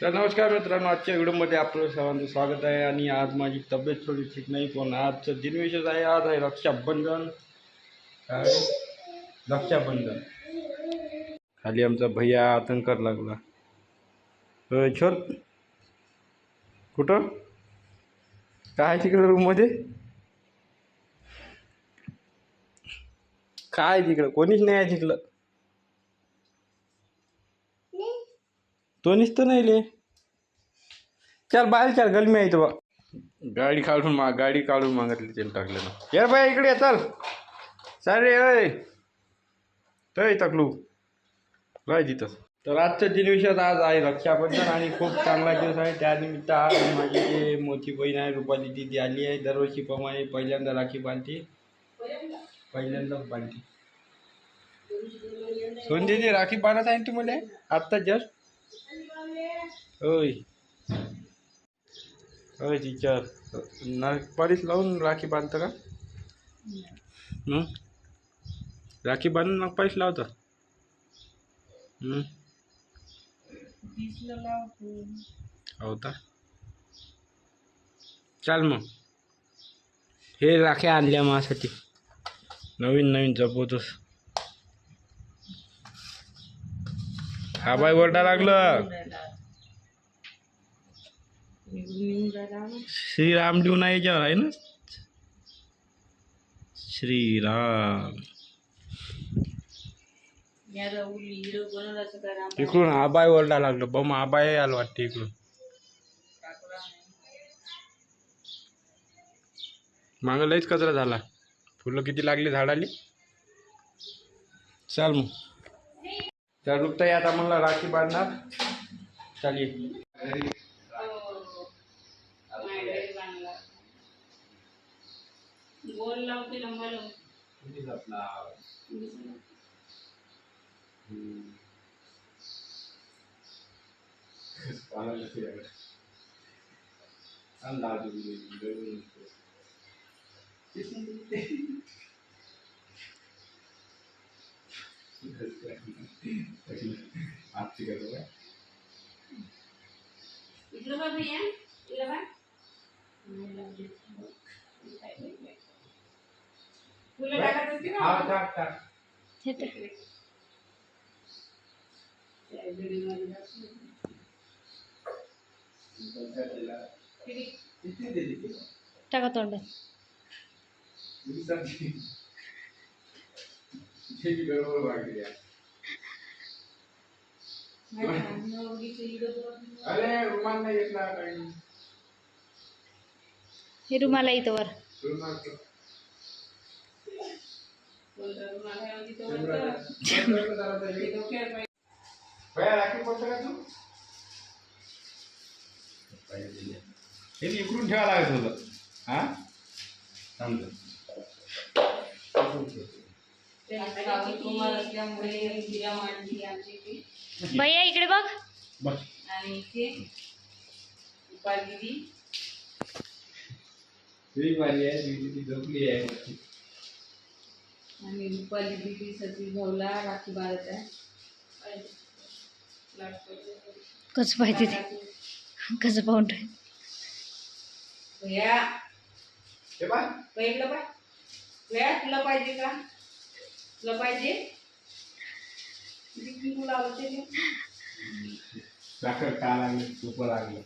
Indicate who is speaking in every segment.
Speaker 1: तर नमस्कार मित्रांनो आजच्या व्हिडिओमध्ये आपलं सर्वांचं स्वागत आहे आणि आज माझी तब्येत थोडी ठीक नाही पण आजचं दिनविशेष आहे. आज आहे रक्षाबंधन. काय? रक्षाबंधन. खाली आमचा भैया आतंकर लागला. छोट. कुठं? काय आहे तिकडं रूममध्ये? काय तिकडं? कोणीच नाही आहे तिकडं तो निसतो नाही ले चल बाहेर चल गलमी आहे बा गाडी काढून मा गाडी काढून मागितली त्याने टाकलं ना. यार बाय इकडे ये, चल. सारे अय तय टाकलू काय तिथं. तर आजच्या दिनविषयात आज आहे रक्षाबंधन आणि खूप चांगला दिवस आहे. त्यानिमित्त आज माझी जे मोठी बहीण आहे रुपाली दिदी आली आहे. दरवर्षीप्रमाणे पहिल्यांदा राखी बांधते. पहिल्यांदा बांधते. सोन दिदी राखी बांधत आहे तुम्हाला आत्ता जस्ट होय होय टीचर नागपाडीस लावून राखी बांधतं का? हं? राखी बांधून नागपाडीस लावतं? हं? हो का? चाल मग. हे राख्या आणल्या माझ्यासाठी. नवीन नवीन जपवतोस. हा बाय ओरडा लागलं. श्रीराम लिहून आहे याच्यावर आहे ना? श्रीराम। इकडून आबाय ओरडा लागलं. बम आबाय आलं वाटतं इकडून. मागं लईच कचरा झाला. फुलं किती लागली झाडाली? चाल मग. तर रुपताई आता मला राखी बांधणार. चालेल
Speaker 2: गोल लावते लंबा लावते इकडं बघ भैया इकडं बघ फुलं टाकत असते ना त्या बिल्डिंगमध्ये जातो. किती?
Speaker 3: टाका तोंडात
Speaker 2: माझ्या नवरीचं इकडं बघ.
Speaker 1: अरे रुमाल नाही घेतला काही
Speaker 3: हे रुमाला इथं वर
Speaker 2: बोलतात, मला नवरी तर बोलतं. ते डोक्यावर पाय-
Speaker 1: राखी पडतं का तू हे इकडून ठेवा लागत होतं हा
Speaker 2: ते आमची
Speaker 3: भैया इकडे बघ.
Speaker 2: आणि इथे उपाल दिदी.
Speaker 1: आहे झोपली आहे
Speaker 2: आणि रुपाली दिदी सतीश भाऊला राखी बाळत आहे
Speaker 3: कसं पाहिजे ते? कसं पाहून ठेव?
Speaker 2: भैया. पहिलं पाय भैया तुला पाहिजे का? तुला पाहिजे? किती किलो लावलं ते ते?
Speaker 1: साखर का लागलं? तुप लागलं.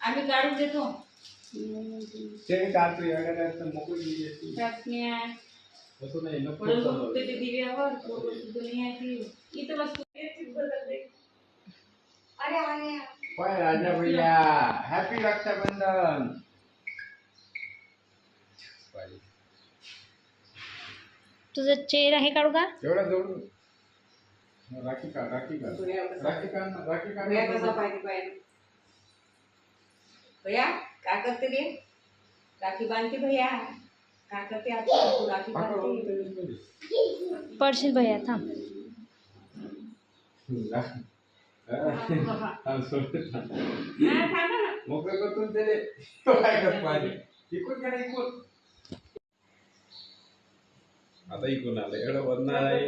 Speaker 2: आम्ही काढून देतो.
Speaker 1: ते काढतो एवढ्या तर मोकळी गेली असती.
Speaker 2: चाचण्या
Speaker 1: तसं नाही नको.
Speaker 2: बघते ते दिव्यावर आहे ती इथं बसतो अरे अरे
Speaker 1: पाय राजा भैया हॅपी रक्षाबंधन.
Speaker 3: तुझं चेहरा हे काढू का
Speaker 1: एवढा जवळ राखी काढ राखी काढ
Speaker 2: भैया कसा-
Speaker 1: राखी काढ ना, राखी
Speaker 2: भैया कसा पाहिजे पाहिजे भैया क्या करते रे राखी बांधते भैया. का करते आज? तू राखी बांधते.
Speaker 3: पडशील भैया थांब.
Speaker 1: आता इकून आलं. एवढं बनणार आहे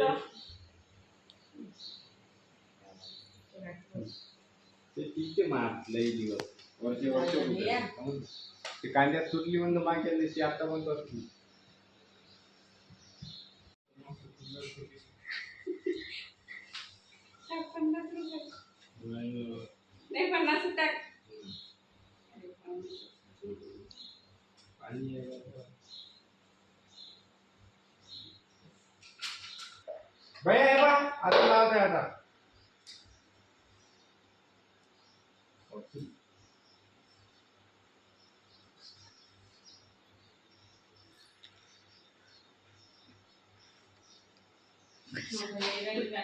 Speaker 1: ते किती मारलंय दिवस. वर्षे वर्ष होते. हो. ते कांद्यात सुटली म्हणून मागे दिवशी आता म्हणतो
Speaker 2: पन्नास रुपये. नाही पन्नास टाक
Speaker 1: पाणी? बाई आहे बा आता लावत आहे आता
Speaker 2: राखी बांधायची आई थांबा राखी पाहिजे तुझ्यासाठी थांब थांब राखी पाहिजे भगवान राखी आहे ना. आई
Speaker 1: कल्लं चांगलं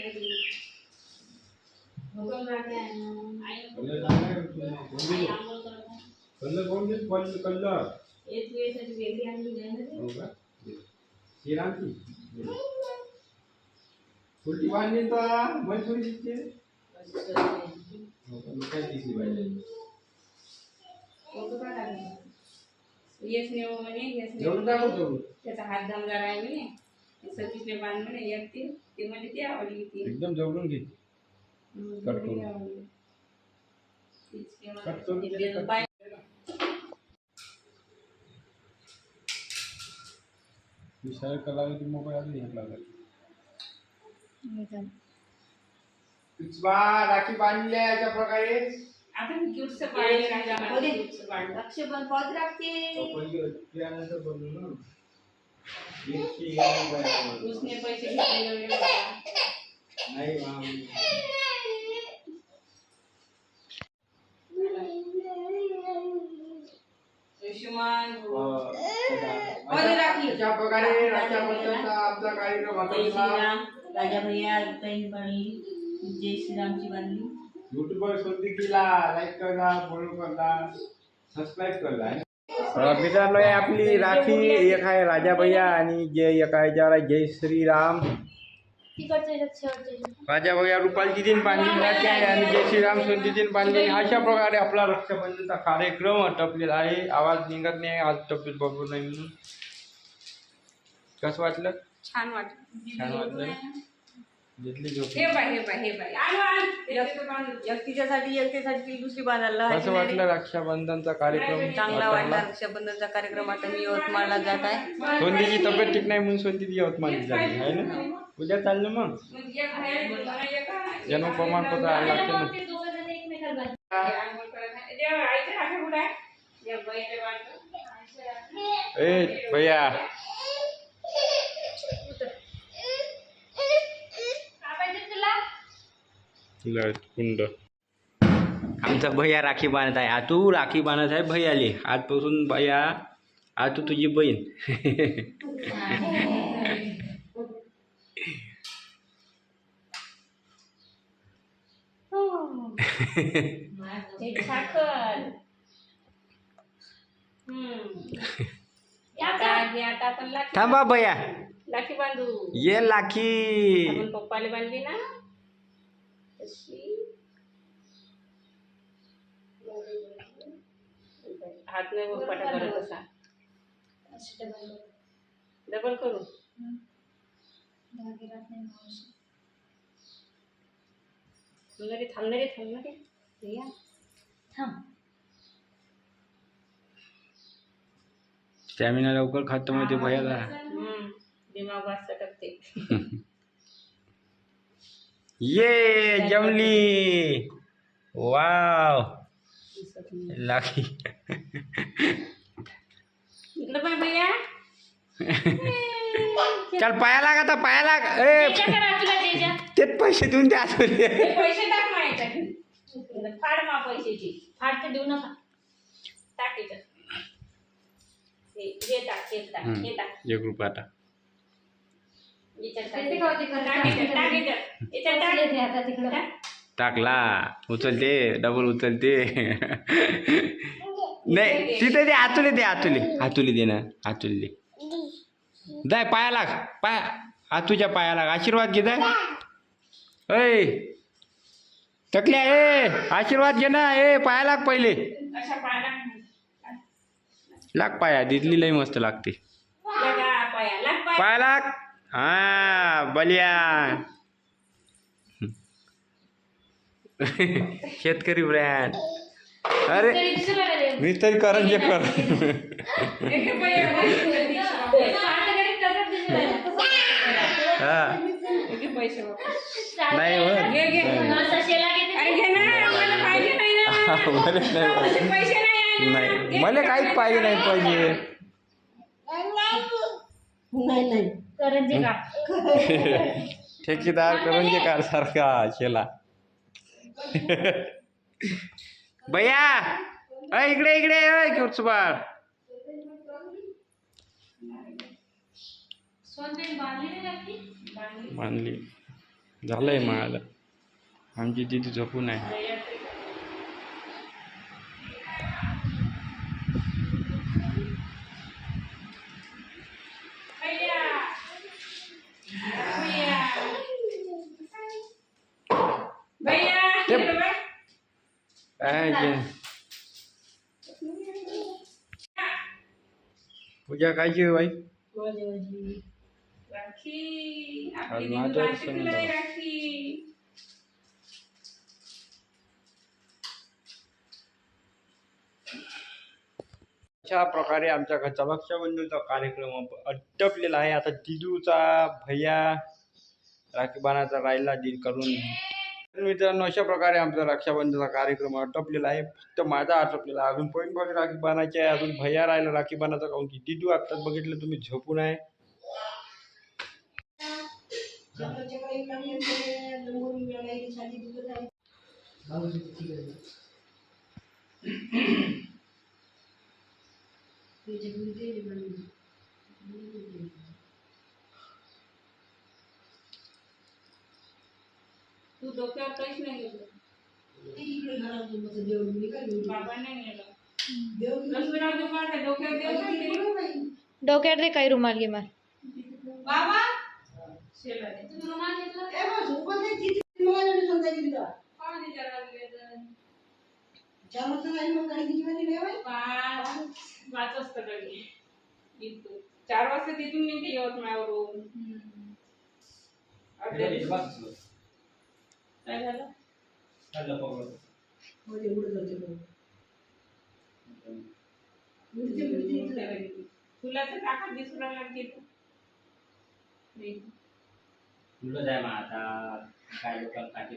Speaker 1: आहे तुला. कोण
Speaker 2: आई
Speaker 1: दिलं?
Speaker 2: आंघोळ करत आहे.
Speaker 1: कल्लं कोण दिलं? कल्लं कल्लं
Speaker 2: एक वेळेसाठी वेगळी आणली आहे ना ती.
Speaker 1: हो का श्रीरामची फुलटी बांधली तर मग थोडी दिसते मग काय दिसली पाहिजे
Speaker 2: फोटो काढा ना. येस नेऊ म्हणे येस नेऊ त्याचा हात दमदार आहे म्हणे. बांध म्हणे एक ती म्हणजे ती आवडली ती.
Speaker 1: एकदम जवळून घे
Speaker 2: हम्म,
Speaker 1: कट करून. विशाल कलावती मोबाईल अजून एक लागला. पिचबा राखी बांधली आहे अशा प्रकारे.
Speaker 2: आता मी
Speaker 4: राखते.
Speaker 1: त्यानंतर ना.
Speaker 2: उसने पैसे घेतलेले वेळ होता.
Speaker 1: नाही माम.
Speaker 2: आयुष्यमान.
Speaker 1: अं,
Speaker 2: मध्ये राखी.
Speaker 1: अशा प्रकारे आमचा कार्यक्रम आता
Speaker 4: श्रीराम. राजा भैया जय श्रीरामची बांधली
Speaker 1: युट्यूबवर शोधी केला लाईक करा फॉलो करा सबस्क्राईब करा. मित्रांनो आपली राखी एक आहे राजा भैया आणि जे एक आहे ज्याला जय श्रीराम. राजा भैया रुपालची दिन बांधलेली राखी आहे आणि जय श्रीराम सोनची दिन बांधलेली अशा प्रकारे आपला रक्षाबंधनचा कार्यक्रम टपलेला आहे. आवाज निघत नाही आज तब्येत बरोबर नाही म्हणून. कसं वाटलं?
Speaker 2: छान वाटलं.
Speaker 1: छान वाटलं.
Speaker 2: हे बाय हे बाय हे बाय आण, आण. त्याच्यात तो बांध.
Speaker 4: एक तिच्यासाठी एक त्यासाठी दुसरी बांधायला
Speaker 1: कसं वाटलं रक्षाबंधनचा कार्यक्रम
Speaker 4: चांगला वाटला रक्षाबंधनचा कार्यक्रम. आता मी यवतमाळला जात आहे.
Speaker 1: सोंदीची तब्येत ठीक नाही म्हणून सोंदी यवतमाळची झाली. आहे ना? उद्या चाललं मग. जन्म प्रमाणपत्र आणायला लागतं ना?
Speaker 3: ते दोघं जण एकमेकाला बांधतात.
Speaker 2: हे आंघोळ करत आहे. ते आईचे राखे कुठे आहे? एक बाईला बांधतो.
Speaker 1: ए भैया
Speaker 3: काय पाहिजे तुला
Speaker 1: कुंड. आमचा भैया राखी बांधत आहे. आतू राखी बांधत आहे भैयाले आजपासून भैया आतू तुझी बहीण.
Speaker 2: एक साखर हम्म आता आता आपण लाखी
Speaker 1: थांबा भैया.
Speaker 2: लाखी बांधू.
Speaker 1: ये लाखी
Speaker 2: आपण पप्पाला बांधली ना? हात नाही पप्पाटा करत असा
Speaker 3: डबल
Speaker 2: डबल करू. थांबणारे थांबणारे थांबणारे. हे या.
Speaker 3: थांब.
Speaker 1: स्टॅमिना लवकर खतम होते भैयाला.
Speaker 2: हम्म. दिमाग टाकते
Speaker 1: ये जमली वाव.
Speaker 2: भैया.
Speaker 1: चल पाया लाग आता पाया लाग. ए तेच पैसे देऊन द्या.
Speaker 2: हे पैसे टाक फाड मा पैशाची.
Speaker 3: देऊ नका.
Speaker 2: टाक याच्यात. हे हे टाक हे टाक हे टाक.
Speaker 1: एक रुपया
Speaker 2: टाक.
Speaker 1: टाकला. उचलते. डबल उचलते. नाही तिथे दे आतुले दे आतुले. आतुले दे ना आतुले दे. जाय पाया लाग. पाया. आतूच्या पाया लाग. आशीर्वाद घे जाय. ऐ. टकल्या ए. आशीर्वाद घे ना ए. पाया लाग पहिले. लाग पाया. दिदली लई मस्त लागते.
Speaker 2: लगा पाया. लाग पाया.
Speaker 1: पाया लाग. हा बलिया शेतकरी ब्रँड अरे. मी तरी कर
Speaker 2: एक
Speaker 3: पाटाकडे करत दुसऱ्याला.
Speaker 1: हा नाही
Speaker 2: नाही
Speaker 1: नाही
Speaker 2: नाही.
Speaker 1: नाही. मला काहीच पाहिजे नाही पाहिजे
Speaker 4: नाही नाही
Speaker 3: करंजी
Speaker 1: ठेकेदार करंजे कार सारखा शेला भैया अय इकडे इकडे कुर्चबाळ
Speaker 3: सोनपेन बांधली
Speaker 1: झालंय मला आमची तिथे झोपून आहे
Speaker 2: भैया भैया भैया
Speaker 1: ते-
Speaker 2: इकडे बघ.
Speaker 1: काय ते? पूजा काय जेव बाई अशा प्रकारे आमच्या घरचा रक्षाबंधनचा कार्यक्रम अटपलेला आहे. आता दिदूचा भैया राखी बाणाचा राहिला दिन करून मित्रांनो अशा प्रकारे आमचा रक्षाबंधनचा कार्यक्रम आटपलेला आहे. फक्त माझा आटपलेला आहे. अजून पॉईंट पॉईंट राखी बाणायची आहे. अजून भैया राहिला राखी बाणाचा काऊन की दिदू आत्ताच बघितलं तुम्ही झोपून आहे.
Speaker 2: डोक्यावर काहीच नाही घेतलं बाबा? नाही नेलं लक्ष्मीराव दुकान डोक्यावर देऊ का ते?
Speaker 5: डोक्यात रे काही रुमाल गिमाल
Speaker 2: बाबा शेला दे.
Speaker 3: तुम्ही रुमाल घेतला
Speaker 2: कोण विचारायला लागले तर? पाच। पाच वाजता कधी इथून चार वाजता तिथून निघते यवतमाळवरून काय झालं? फुलाचं टाका दिसू लागला तिथं नाही.
Speaker 6: तुला जाय मग आता. काय लोकांना काटे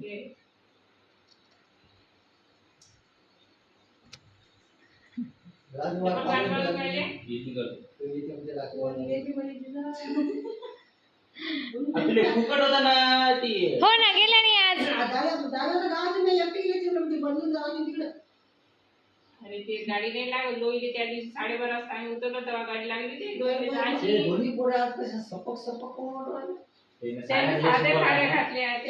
Speaker 2: ते आपण गाडवाला पाहिले?
Speaker 6: किती करतो आपले फुकट होता ना ती
Speaker 5: हो ना गेला नाही आज.
Speaker 2: अरे ते गाडी नाही लागत लोईले त्या दिवशी साडेबारा वाजता आम्ही उतरलो तेव्हा गाडी लागली ते लोईले जायची
Speaker 6: त्याने
Speaker 2: साधे. घातल्या ते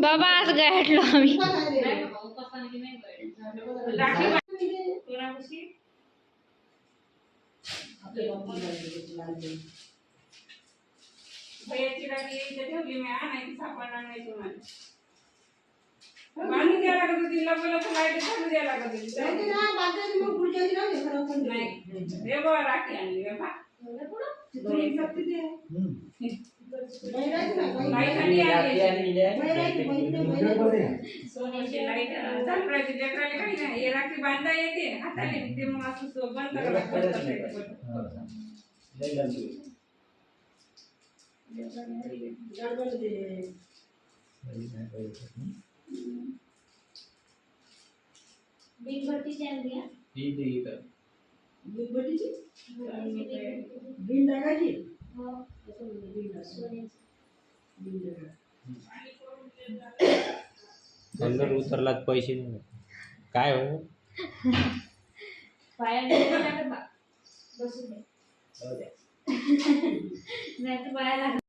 Speaker 5: बाबा आज गाठलो आम्ही.
Speaker 2: नाही बाबा, उपासाने नाही करायचं. राखी कोणापाशी? भैयाची राखी इथे ठेवली मी आणायची सापडणार नाही तुम्हाला बांधून द्यायला लागत होती लपं लपं लाइट चालू द्यायला लागत होती. नाही हे बघ राखी आणली हे.
Speaker 6: आणि
Speaker 2: सोन्याची लाइट झापराची लेकराला काही नाही हे राखी बांधता येते. हाताने ते मग असं सो- बंद करावं लागतं.
Speaker 6: लय लंबी.
Speaker 3: बिन भरतीची आणली हा?
Speaker 6: ती ती इथं.
Speaker 3: हो. सोन्याची.
Speaker 6: अंदर उतरलात पैसे नाही काय हो
Speaker 3: पायाने नाही लागत बा. बसून दे. नाही तर पाया लागत